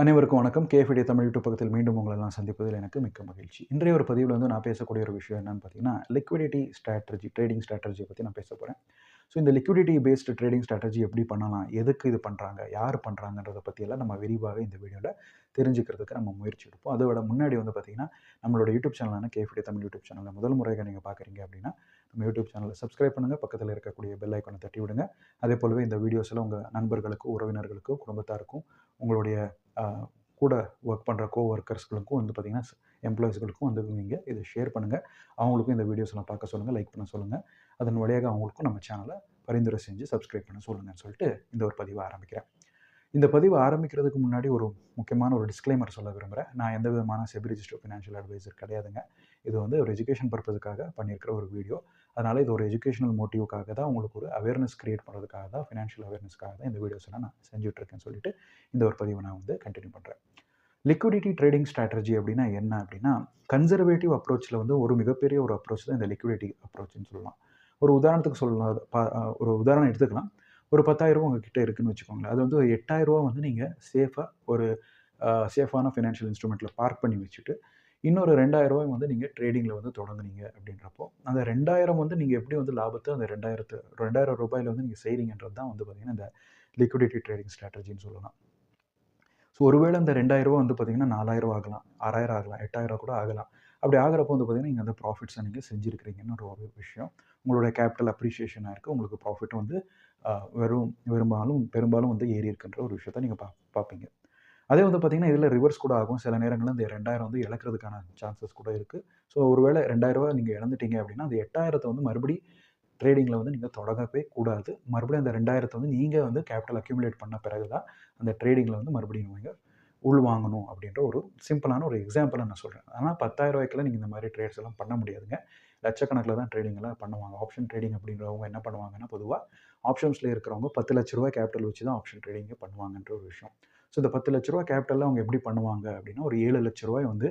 அனைவருக்கும் வணக்கம். கேஃபிடி தமிழ் யூடியூப் பக்கத்தில் மீண்டும் உங்களை எல்லாம் சந்திப்பதில் எனக்கு மிக்க மகிழ்ச்சி. இன்றைய ஒரு பதிவில் வந்து நான் பேசக்கூடிய ஒரு விஷயம் என்னன்னு பார்த்தீங்கன்னா லிக்விடிட்டி ஸ்ட்ராட்டஜி ட்ரேடிங் ஸ்ட்ராட்டஜியை பற்றி நான் பேச போகிறேன் ஸோ இந்த லிக்விடிட்டி பேஸ்டு ட்ரேடிங் ஸ்ட்ராட்டஜி எப்படி பண்ணலாம்? எதுக்கு இது பண்ணுறாங்க யார் பண்ணுறாங்கன்றத பற்றியெல்லாம் நம்ம விரிவாக இந்த வீடியோவில் தெரிஞ்சுக்கிறதுக்கு நம்ம முயற்சி எடுப்போம். அதை விட முன்னாடி வந்து பார்த்திங்கன்னா நம்மளோட யூடியூப் சேனலான கேஃபிடி தமிழ் யூடியூப் சேனலில் முதல் முறையாக நீங்கள் பார்க்குறீங்க அப்படின்னா நம்ம யூடியூப் சேனலை சப்ஸ்கிரைப் பண்ணுங்கள் பக்கத்தில் இருக்கக்கூடிய பெல் ஐக்கனை தட்டி விடுங்க. அதே போலவே இந்த வீடியோஸில் உங்கள் நண்பர்களுக்கும் உறவினர்களுக்கும் குடும்பத்தாருக்கும் உங்களுடைய கூட ஒர்க் பண்ணுற கோ ஒர்க்கர்ஸ்களுக்கும் வந்து பார்த்திங்கன்னா எம்ப்ளாயிஸ்களுக்கும் வந்து நீங்கள் இதை ஷேர் பண்ணுங்கள் அவங்களுக்கும் இந்த வீடியோஸ்லாம் பார்க்க சொல்லுங்கள் லைக் பண்ண சொல்லுங்கள் அதன் வழியாக அவங்களுக்கும் நம்ம சேனலை பரிந்துரை செஞ்சு சப்ஸ்கிரைப் பண்ண சொல்லுங்கன்னு சொல்லிட்டு இந்த ஒரு பதிவை ஆரம்பிக்கிறேன். இந்த பதிவு ஆரம்பிக்கிறதுக்கு முன்னாடி ஒரு முக்கியமான ஒரு டிஸ்க்ளைமர் சொல்ல விரும்புகிறேன் நான் எந்த விதமான செபி ரிஜிஸ்டர் ஃபினான்ஷியல் அட்வைசர் கிடையாதுங்க. இது வந்து ஒரு எஜுகேஷன் பர்பஸுக்காக பண்ணியிருக்கிற ஒரு வீடியோ அதனால் இது ஒரு எஜுகேஷனல் மோட்டிவ்க்காக தான் உங்களுக்கு ஒரு அவேர்னஸ் க்ரியேட் பண்ணுறதுக்காக தான் ஃபினான்ஷியல் அவேர்னஸ்க்காக தான் இந்த வீடியோஸ் எல்லாம் நான் செஞ்சுட்ருக்கேன்னு சொல்லிட்டு இந்த ஒரு பதிவை நான் வந்து கண்டினியூ பண்ணுறேன் லிக்விடிட்டி ட்ரேடிங் ஸ்ட்ராட்டஜி அப்படின்னா என்ன அப்படின்னா கன்சர்வேட்டிவ் அப்ரோச்சில் வந்து ஒரு மிகப்பெரிய ஒரு அப்ரோச் தான் இந்த லிக்விடிட்டி அப்ரோச்னு சொல்லலாம். ஒரு உதாரணத்துக்கு சொல்லலாம் பா- ஒரு உதாரணம் எடுத்துக்கலாம். ஒரு பத்தாயிரரூபா உங்ககிட்ட இருக்குன்னு வச்சுக்கோங்களேன். அது வந்து ஒரு எட்டாயிரரூபா வந்து நீங்கள் சேஃபாக ஒரு சேஃபான ஃபினான்ஷியல் இன்ஸ்ட்ருமெண்ட்டில் பார்க் பண்ணி வச்சுட்டு இன்னொரு ரெண்டாயிரம் ரூபாய் வந்து நீங்கள் ட்ரேடிங்கில் வந்து தொடங்குனீங்க அப்படின்றப்போ அந்த ரெண்டாயிரம் வந்து நீங்கள் எப்படி வந்து லாபத்தை அந்த ரெண்டாயிரத்து ரெண்டாயிரம் ரூபாயில் வந்து நீங்கள் செய்கிறீங்கன்றது தான் வந்து பார்த்திங்கன்னா இந்த லிக்விடிட்டி ட்ரேடிங் ஸ்ட்ராட்டஜின்னு சொல்லலாம். ஸோ ஒருவேளை அந்த ரெண்டாயிரரூபா வந்து பார்த்திங்கன்னா நாலாயிரம் ஆகலாம் ஆறாயிரம் ஆகலாம் எட்டாயிரம் கூட ஆகலாம். அப்படி ஆகிறப்போ வந்து பார்த்திங்கன்னா நீங்கள் அந்த ப்ராஃபிட்ஸை நீங்கள் செஞ்சுருக்கிறீங்கன்னு ஒரு ஒரு விஷயம். உங்களுடைய கேபிட்டல் அப்ரிஷியேஷனாக இருக்குது உங்களுக்கு ப்ராஃபிட் வந்து வெறும் பெரும்பாலும் பெரும்பாலும் வந்து ஏறி இருக்குன்ற ஒரு விஷயத்த நீங்கள் பா பார்ப்பீங்க. அதே வந்து பார்த்திங்கன்னா இதில் ரிவர்ஸ் கூட ஆகும். சில நேரங்களில் இந்த ரெண்டாயிரம் வந்து இழக்கிறதுக்கான சான்சஸ் கூட இருக்குது ஸோ ஒருவேளை ரெண்டாயிரரூவா நீங்கள் இழந்துட்டீங்க அப்படின்னா அந்த எட்டாயிரத்தை வந்து மறுபடி ட்ரேடிங்கில் வந்து நீங்கள் தொடங்கவே கூடாது. மறுபடியும் அந்த ரெண்டாயிரத்தை வந்து நீங்கள் வந்து கேபிட்டல் அக்யூமுலேட் பண்ண பிறகு தான் அந்த ட்ரேடிங்கில் வந்து மறுபடியும் நீங்கள் உள்வாங்கணும் அப்படின்ற ஒரு சிம்பிளான ஒரு எக்ஸாம்பிளை நான் சொல்கிறேன் ஆனால் பத்தாயிரம் ரூபாய்க்குலாம் நீங்கள் இந்த மாதிரி ட்ரேட்ஸ் எல்லாம் பண்ண முடியாதுங்க. லட்சக்கணக்கில் தான் ட்ரேடிங்கெல்லாம் பண்ணுவாங்க. ஆப்ஷன் ட்ரேடிங் அப்படின்றவங்க என்ன பண்ணுவாங்கன்னா பொதுவாக ஆப்ஷன்ஸில் இருக்கிறவங்க பத்து லட்ச ரூபாய் கேபிட்டல் வச்சு தான் ஆப்ஷன் ட்ரேடிங்கே பண்ணுவாங்கன்ற ஒரு விஷயம். ஸோ இந்த பத்து லட்ச ரூபா கேபிட்டலில் அவங்க எப்படி பண்ணுவாங்க அப்படின்னா ஒரு ஏழு லட்ச ரூபாய் வந்து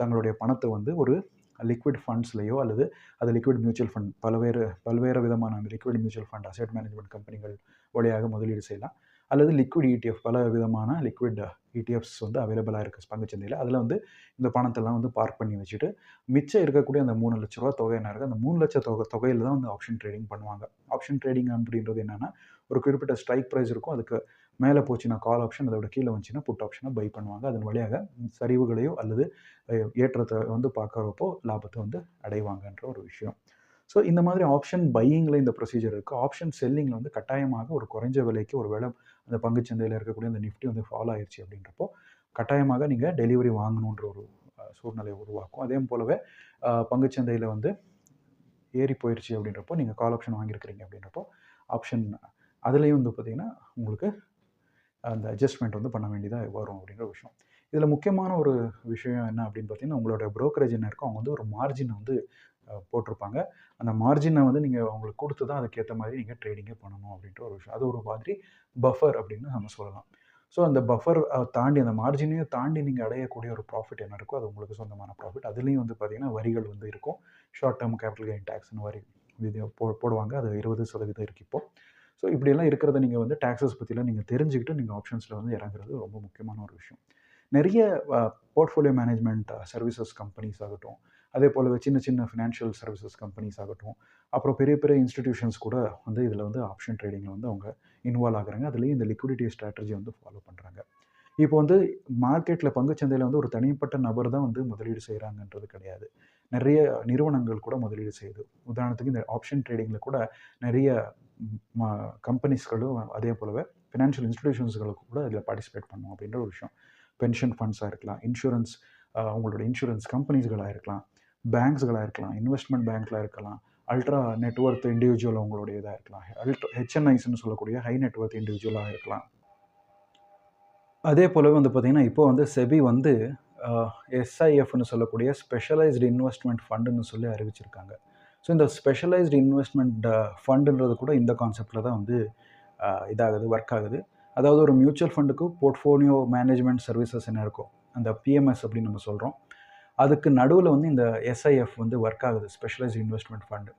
தங்களுடைய பணத்தை வந்து ஒரு லிக்விட் ஃபண்ட்ஸ்லையோ அல்லது அது லிக்விட் மியூச்சுவல் ஃபண்ட் பல்வேறு பல்வேறு விதமான liquid mutual fund asset management கம்பெனிகள் வழியாக முதலீடு செய்யலாம். அல்லது லிக்விட் இடிஎஃப் பல விதமான லிக்விட் இடிஎஃப்ஸ் வந்து அவைலபிளாக இருக்குது பங்குச்சந்தையில் அதில் வந்து இந்த பணத்தெல்லாம் வந்து பார்க் பண்ணி வச்சுட்டு மிச்சம் இருக்கக்கூடிய அந்த மூணு லட்ச ரூபா தொகை என்ன இருக்குது அந்த மூணு லட்ச தொகை தொகையில் தான் வந்து ஆப்ஷன் ட்ரேடிங் பண்ணுவாங்க. ஆப்ஷன் ட்ரேடிங் அப்படின்றது என்னென்னா ஒரு குறிப்பிட்ட ஸ்ட்ரைக் ப்ரைஸ் இருக்கும். அதுக்கு மேலே போச்சுன்னா கால் ஆப்ஷன் அதோட கீழே வந்துச்சுன்னா புட் ஆப்ஷனை பை பண்ணுவாங்க. அதன் வழியாக சரிவுகளையோ அல்லது ஏற்றத்தை வந்து பார்க்குறப்போ லாபத்தை வந்து அடைவாங்கன்ற ஒரு விஷயம். ஸோ இந்த மாதிரி ஆப்ஷன் பையிங்கில் இந்த ப்ரொசீஜர் இருக்குது ஆப்ஷன் செல்லிங்கில் வந்து கட்டாயமாக ஒரு குறைஞ்ச விலைக்கு ஒரு வேளை அந்த பங்குச்சந்தையில் இருக்கக்கூடிய அந்த நிஃப்டி வந்து ஃபாலோ ஆயிடுச்சு அப்படின்றப்போ கட்டாயமாக நீங்கள் டெலிவரி வாங்கணுன்ற ஒரு சூழ்நிலையை உருவாக்கும். அதே போலவே பங்குச்சந்தையில் வந்து ஏறி போயிடுச்சு அப்படின்றப்போ நீங்கள் கால் ஆப்ஷன் வாங்கியிருக்கிறீங்க அப்படின்றப்போ ஆப்ஷன் அதுலேயும் வந்து பார்த்திங்கன்னா உங்களுக்கு அந்த அட்ஜஸ்ட்மெண்ட் வந்து பண்ண வேண்டியதாக வரும் அப்படிங்கிற ஒரு விஷயம். இதில் முக்கியமான ஒரு விஷயம் என்ன அப்படின்னு பார்த்தீங்கன்னா உங்களோட ப்ரோக்கரேஜ் என்ன இருக்கோ அவங்க வந்து ஒரு மார்ஜினை வந்து போட்டிருப்பாங்க. அந்த மார்ஜினை வந்து நீங்கள் அவங்களுக்கு கொடுத்து தான் அதுக்கேற்ற மாதிரி நீங்கள் ட்ரேடிங்கே பண்ணணும் அப்படின்ற ஒரு விஷயம். அது ஒரு மாதிரி பஃபர் அப்படின்னு நம்ம சொல்லலாம். ஸோ அந்த பஃபர் தாண்டி அந்த மார்ஜினையும் தாண்டி நீங்கள் அடையக்கூடிய ஒரு ப்ராஃபிட் என்ன இருக்கோ அது உங்களுக்கு சொந்தமான ப்ராஃபிட் அதுலேயும் வந்து பார்த்திங்கன்னா வரிகள் வந்து இருக்கும். ஷார்ட் டேர்ம் கேபிட்டல் கெயின் டேக்ஸ்னு வரி விதி போ போடுவாங்க. அது இருபது சதவீதம் இருக்குது இப்போது ஸோ இப்படியெல்லாம் இருக்கிறத நீங்கள் வந்து டேக்ஸஸ் பற்றிலாம் நீங்கள் தெரிஞ்சுக்கிட்டு நீங்கள் ஆப்ஷன்ஸில் வந்து இறங்குறது ரொம்ப முக்கியமான ஒரு விஷயம். நிறைய போர்ட்ஃபோலியோ மேனேஜ்மெண்ட் சர்வீசஸ் கம்பெனிஸ் ஆகட்டும் அதே போல் சின்ன சின்ன ஃபினான்ஷியல் சர்வீசஸ் கம்பெனிஸ் ஆகட்டும் அப்புறம் பெரிய பெரிய இன்ஸ்டிடியூஷன்ஸ் கூட வந்து இதில் வந்து ஆப்ஷன் ட்ரேடிங்கில் வந்து அவங்க இன்வால்வ் ஆகுறாங்க. அதுலேயும் இந்த லிக்விடிட்டி ஸ்ட்ராட்டஜி வந்து ஃபாலோ பண்ணுறாங்க இப்போ வந்து மார்க்கெட்டில் பங்குச்சந்தையில் வந்து ஒரு தனிப்பட்ட நபர் தான் வந்து முதலீடு செய்கிறாங்கன்றது கிடையாது. நிறைய நிறுவனங்கள் கூட முதலீடு செய்யுது. உதாரணத்துக்கு இந்த ஆப்ஷன் ட்ரேடிங்கில் கூட நிறைய கம்பெனிஸ்களும் அதே போலவே ஃபினான்ஷியல் இன்ஸ்டிடியூஷன்ஸ்களுக்கு கூட இதில் பார்ட்டிசிபேட் பண்ணும் அப்படின்ற ஒரு விஷயம். பென்ஷன் ஃபண்ட்ஸாக இருக்கலாம் இன்சூரன்ஸ் உங்களோட இன்சூரன்ஸ் கம்பெனிஸ்களாக இருக்கலாம் பேங்க்ஸ்களாக இருக்கலாம் இன்வெஸ்ட்மெண்ட் பேங்க்கில் இருக்கலாம் அல்ட்ரா நெட்ஒர்த் இண்டிவிஜுவல் அவங்களுடைய இதாக இருக்கலாம் அல்ட்ரா ஹெச்என்ஐஸ்னு சொல்லக்கூடிய ஹை நெட்ஒர்த் இண்டிவிஜுவலாக இருக்கலாம். அதே போலவே வந்து பார்த்திங்கன்னா இப்போ வந்து செபி வந்து எஸ்ஐஎஃப்னு சொல்லக்கூடிய ஸ்பெஷலைஸ்டு இன்வெஸ்ட்மெண்ட் ஃபண்டுன்னு சொல்லி அறிவிச்சிருக்காங்க. ஸோ இந்த ஸ்பெஷலைஸ்டு இன்வெஸ்ட்மெண்ட் ஃபண்டுன்றது கூட இந்த கான்செப்டில் தான் வந்து uh, இதாகுது ஒர்க் ஆகுது. அதாவது ஒரு மியூச்சுவல் ஃபண்டுக்கு போர்ட்ஃபோலியோ மேனேஜ்மெண்ட் சர்வீசஸ் என்ன இருக்கும் அந்த பிஎம்எஸ் அப்படின்னு நம்ம சொல்கிறோம் அதுக்கு நடுவில் வந்து இந்த எஸ்ஐஎஃப் வந்து ஒர்க் ஆகுது ஸ்பெஷலைஸ் இன்வெஸ்ட்மெண்ட் ஃபண்டு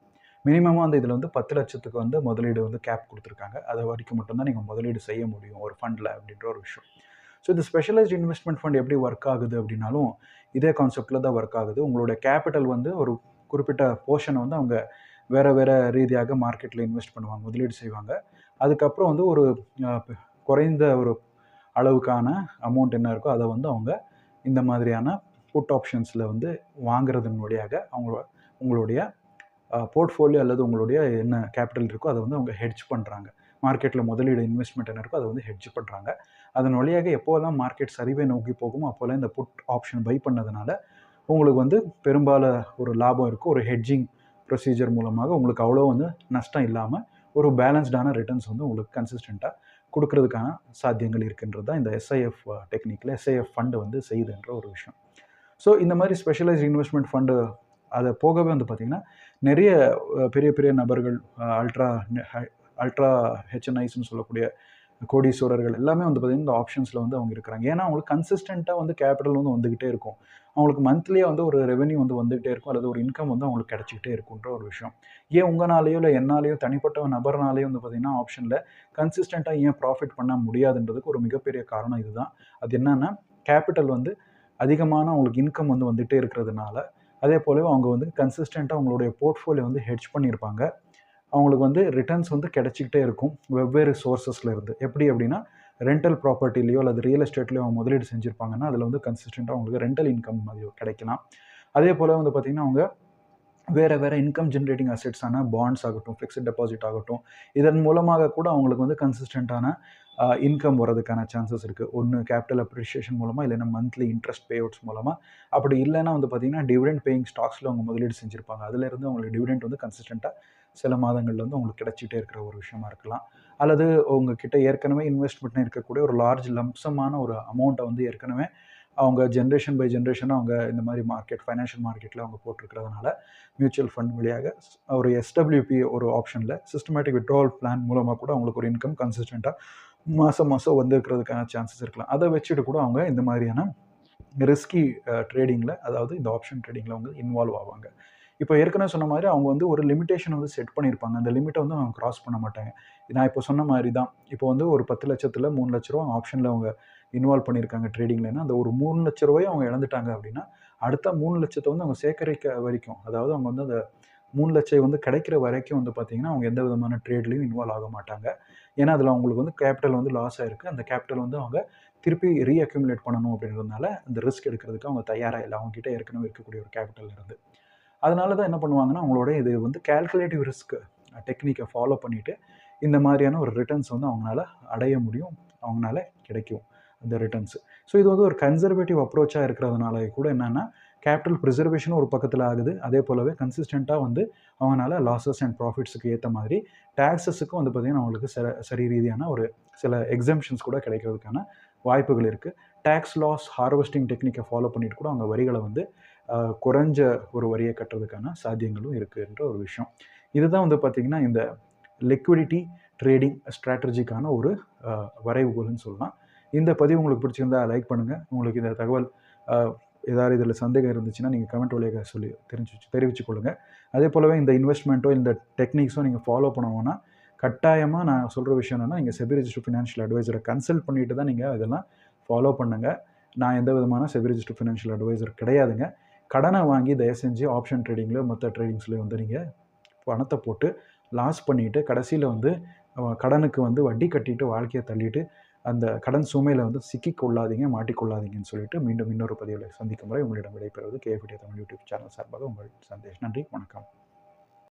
மினிமமாக வந்து இதில் வந்து பத்து லட்சத்துக்கு வந்து முதலீடு வந்து கேப் கொடுத்துருக்காங்க. அது வரைக்கும் மட்டும்தான் நீங்கள் முதலீடு செய்ய முடியும் ஒரு ஃபண்டில் அப்படின்ற ஒரு விஷயம். ஸோ இந்த ஸ்பெஷலைஸ்ட் இன்வெஸ்ட்மெண்ட் ஃபண்ட் எப்படி ஒர்க் ஆகுது அப்படின்னாலும் இதே கான்செப்டில் தான் ஒர்க் ஆகுது. உங்களுடைய கேபிட்டல் வந்து ஒரு குறிப்பிட்ட போர்ஷனை வந்து அவங்க வேறு வேறு ரீதியாக மார்க்கெட்டில் இன்வெஸ்ட் பண்ணுவாங்க முதலீடு செய்வாங்க. அதுக்கப்புறம் வந்து ஒரு குறைந்த ஒரு அளவுக்கான அமௌண்ட் என்ன இருக்கோ அதை வந்து அவங்க இந்த மாதிரியான புட் ஆப்ஷன்ஸில் வந்து வாங்குறதன் வழியாக அவங்க உங்களுடைய போர்ட்ஃபோலியோ அல்லது உங்களுடைய என்ன கேபிட்டல் இருக்கோ அதை வந்து அவங்க ஹெட்ஜ் பண்ணுறாங்க மார்க்கெட்டில் முதலீடு இன்வெஸ்ட்மெண்ட் என்ன இருக்கோ அதை வந்து ஹெட்ஜ் பண்ணுறாங்க அதன் வழியாக எப்போதெல்லாம் மார்க்கெட் சரிவை நோக்கி போகுமோ அப்போல்லாம் இந்த புட் ஆப்ஷன் பை பண்ணதுனால உங்களுக்கு வந்து பெரும்பால ஒரு லாபம் இருக்கும் ஒரு ஹெட்ஜிங் ப்ரொசீஜர் மூலமாக உங்களுக்கு அவ்வளோ வந்து நஷ்டம் இல்லாமல் ஒரு பேலன்ஸ்டான ரிட்டர்ன்ஸ் வந்து உங்களுக்கு கன்சிஸ்டண்ட்டாக கொடுக்கறதுக்கான சாத்தியங்கள் இருக்கின்றது தான் இந்த எஸ்ஐஎஃப் டெக்னிக்கில் எஸ்ஐஎஃப் ஃபண்டு வந்து செய்யுதுன்ற ஒரு விஷயம். ஸோ இந்த மாதிரி ஸ்பெஷலைஸ்ட் இன்வெஸ்ட்மெண்ட் ஃபண்டு அதை போகவே வந்து பார்த்திங்கன்னா நிறைய பெரிய பெரிய நபர்கள் அல்ட்ரா அல்ட்ரா ஹெச்என்ஐஸ்னு சொல்லக்கூடிய கோடீஸ்வரர்கள் எல்லாமே வந்து பார்த்திங்கன்னா இந்த ஆப்ஷன்ஸில் வந்து அவங்க இருக்கிறாங்க. ஏன்னா அவங்களுக்கு கன்சிஸ்டண்ட்டாக வந்து கேபிட்டல் வந்து வந்துக்கிட்டே இருக்கும். அவங்களுக்கு மந்த்லியாக வந்து ஒரு ரெவன்யூ வந்து வந்துகிட்டே இருக்கும். அல்லது ஒரு இன்கம் வந்து அவங்களுக்கு கிடச்சிக்கிட்டே இருக்குன்ற ஒரு விஷயம். ஏன் உங்களாலேயோ இல்லை என்னாலேயோ தனிப்பட்ட நபர்னாலேயோ வந்து பார்த்திங்கன்னா ஆப்ஷனில் கன்சிஸ்டண்ட்டாக ஏன் ப்ராஃபிட் பண்ண முடியாதுன்றதுக்கு ஒரு மிகப்பெரிய காரணம் இதுதான். அது என்னென்னா கேபிட்டல் வந்து அதிகமான அவங்களுக்கு இன்கம் வந்து வந்துகிட்டே இருக்கிறதுனால அதே போலவே அவங்க வந்து கன்சிஸ்டண்ட்டாக அவங்களுடைய போர்ட்ஃபோலியோ வந்து ஹெட்ஜ் பண்ணியிருப்பாங்க. அவங்களுக்கு வந்து ரிட்டர்ன்ஸ் வந்து கிடைச்சிக்கிட்டே இருக்கும் வெவ்வேறு சோர்ஸஸில் இருந்து. எப்படி அப்படின்னா ரெண்டல் ப்ராப்பர்ட்டிலையோ அல்லது ரியல் எஸ்டேட்லையோ அவங்க முதலீடு செஞ்சுருப்பாங்கன்னா அதில் வந்து கன்சிஸ்டண்ட்டாக அவங்களுக்கு ரெண்டல் இன்கம் மாதிரி கிடைக்கலாம். அதே போல் வந்து பார்த்திங்கன்னா அவங்க வேறு வேறு இன்கம் ஜென்ரேட்டிங் அசெட்ஸான பாண்ட்ஸ் ஆகட்டும் ஃபிக்ஸட் டெபாசிட் ஆகட்டும் இதன் மூலமாக கூட அவங்களுக்கு வந்து கன்சிஸ்டண்ட்டான இன்கம் வரதுக்கான சான்சஸ் இருக்குது ஒன்று கேபிட்டல் அப்ரிஷியேஷன் மூலமாக இல்லைன்னா மந்த்லி இன்ட்ரெஸ்ட் பே அவுட்ஸ் மூலமாக அப்படி இல்லைன்னா வந்து பார்த்திங்கன்னா டிவிடெண்ட் பேயிங் ஸ்டாக்ஸில் அவங்க முதலீடு செஞ்சுருப்பாங்க. அதுலேருந்து அவங்களுக்கு டிவிடெண்ட் வந்து கன்சிஸ்டண்ட்டாக சில மாதங்கள்ல வந்து உங்களுக்கு கிடைச்சிட்டே இருக்கிற ஒரு விஷயமா இருக்கலாம். அல்லது உங்ககிட்ட ஏற்கனவே இன்வெஸ்ட் பண்ணி இருக்கக்கூடிய ஒரு லார்ஜ் லம்சமான ஒரு அமௌண்ட்டை வந்து ஏற்கனவே அவங்க ஜென்ரேஷன் பை ஜென்ரேஷன் அவங்க இந்த மாதிரி மார்க்கெட் ஃபைனான்ஷியல் மார்க்கெட்டில் அவங்க போட்டிருக்கிறதுனால மியூச்சுவல் ஃபண்ட் வழியாக ஒரு எஸ்டபிள்யூபி ஒரு ஆப்ஷனில் சிஸ்டமேட்டிக் விட்ராவல் பிளான் மூலமாக கூட அவங்களுக்கு ஒரு இன்கம் கன்சிஸ்டண்ட்டாக மாதம் மாதம் வந்திருக்கிறதுக்கான சான்சஸ் இருக்கலாம். அதை வச்சுட்டு கூட அவங்க இந்த மாதிரியான ரிஸ்கி ட்ரேடிங்கில் அதாவது இந்த ஆப்ஷன் ட்ரேடிங்கில் அவங்க இன்வால்வ் ஆவாங்க. இப்போ ஏற்கனவே சொன்ன மாதிரி அவங்க வந்து ஒரு லிமிட்டேஷன் வந்து செட் பண்ணியிருப்பாங்க அந்த லிமிட்டை வந்து அவங்க கிராஸ் பண்ண மாட்டாங்க. நான் இப்போ சொன்ன மாதிரி தான் இப்போ வந்து ஒரு பத்து லட்சத்தில் மூணு லட்ச ரூபா ஆப்ஷனில் அவங்க இன்வால்வ் பண்ணியிருக்காங்க ட்ரேடிங்லன்னா அந்த ஒரு மூணு லட்ச ரூபாயை அவங்க இழந்துட்டாங்க அப்படின்னா அடுத்த மூணு லட்சத்தை வந்து அவங்க சேகரிக்க வரைக்கும் அதாவது அவங்க வந்து அந்த மூணு லட்சம் வந்து கிடைக்கிற வரைக்கும் வந்து பார்த்திங்கன்னா அவங்க எந்த விதமான ட்ரேட்லையும் இன்வால்வ் ஆக மாட்டாங்க. ஏன்னா அதில் அவங்களுக்கு வந்து கேபிட்டல் வந்து லாஸ் ஆயிருக்கு. அந்த கேபிட்டல் வந்து அவங்க திருப்பி ரீஅக்யூமுலேட் பண்ணணும் அப்படின்றதுனால அந்த ரிஸ்க் எடுக்கிறதுக்கு அவங்க தயாராக இல்லை. அவங்ககிட்ட ஏற்கனவே இருக்கக்கூடிய ஒரு கேபிட்டல் இருந்து. அதனால தான் என்ன பண்ணுவாங்கன்னா அவங்களோட இது வந்து கால்குலேட்டிவ் ரிஸ்க் டெக்னிக்கை ஃபாலோ பண்ணிவிட்டு இந்த மாதிரியான ஒரு ரிட்டர்ன்ஸ் வந்து அவங்களால அடைய முடியும். அவங்களால கிடைக்கும் அந்த ரிட்டர்ன்ஸ் ஸோ இது வந்து ஒரு கன்சர்வேட்டிவ் அப்ரோச்சாக இருக்கிறதுனால கூட என்னென்னா கேபிட்டல் ப்ரிசர்வேஷனும் ஒரு பக்கத்தில் ஆகுது. அதே போலவே கன்சிஸ்டண்ட்டாக வந்து அவங்களால லாஸஸ் அண்ட் ப்ராஃபிட்ஸுக்கு ஏற்ற மாதிரி டேக்ஸஸுக்கும் வந்து பார்த்திங்கன்னா அவங்களுக்கு ச சரி ரீதியான ஒரு சில எக்ஸம்ஷன்ஸ் கூட கிடைக்கிறதுக்கான வாய்ப்புகள் இருக்குது டேக்ஸ் லாஸ் ஹார்வெஸ்டிங் டெக்னிக்கை ஃபாலோ பண்ணிட்டு கூட அவங்க வரிகளை வந்து குறைஞ்ச ஒரு வரியை கட்டுறதுக்கான சாத்தியங்களும் இருக்குன்ற ஒரு விஷயம். இதுதான் வந்து பார்த்திங்கன்னா இந்த லிக்விடிட்டி ட்ரேடிங் ஸ்ட்ராட்டஜிக்கான ஒரு வரைவுகள்னு வரைவுகோல்னு சொல்லலாம். இந்த பதிவு உங்களுக்கு பிடிச்சிருந்தா லைக் பண்ணுங்கள் உங்களுக்கு இந்த தகவல் ஏதாவது இதில் சந்தேகம் இருந்துச்சுன்னா நீங்கள் கமெண்ட் வழியாக சொல்லி தெரிஞ்சு தெரிவிச்சு கொள்ளுங்கள் அதே போலவே இந்த இன்வெஸ்ட்மெண்ட்டோ இந்த டெக்னிக்ஸோ நீங்கள் ஃபாலோ பண்ணுவோன்னா கட்டாயமாக நான் சொல்கிற விஷயம் என்னென்னா நீங்கள் செபி ஃபினான்ஷியல் அட்வைசரை கன்சல்ட் பண்ணிட்டு தான் நீங்கள் இதெல்லாம் ஃபாலோ பண்ணுங்கள் நான் எந்த விதமான செபி ஃபினான்ஷியல் அட்வைசர் கிடையாதுங்க. கடனை வாங்கி தயவு செஞ்சு ஆப்ஷன் ட்ரேடிங்லேயோ மற்ற ட்ரேடிங்ஸ்லேயோ வந்து நீங்கள் பணத்தை போட்டு லாஸ் பண்ணிவிட்டு கடைசியில் வந்து கடனுக்கு வந்து வட்டி கட்டிட்டு வாழ்க்கையை தள்ளிட்டு அந்த கடன் சுமையில் வந்து சிக்கிக்கொள்ளாதீங்க மாட்டிக்கொள்ளாதீங்கன்னு சொல்லிட்டு மீண்டும் இன்னொரு பதிவில் சந்திக்கும் முறை உங்களிடம் விடைபெறுவது கேபிடி தமிழ் யூடியூப் சேனல் சார்பாக உங்கள் சந்தேஷ். நன்றி வணக்கம்.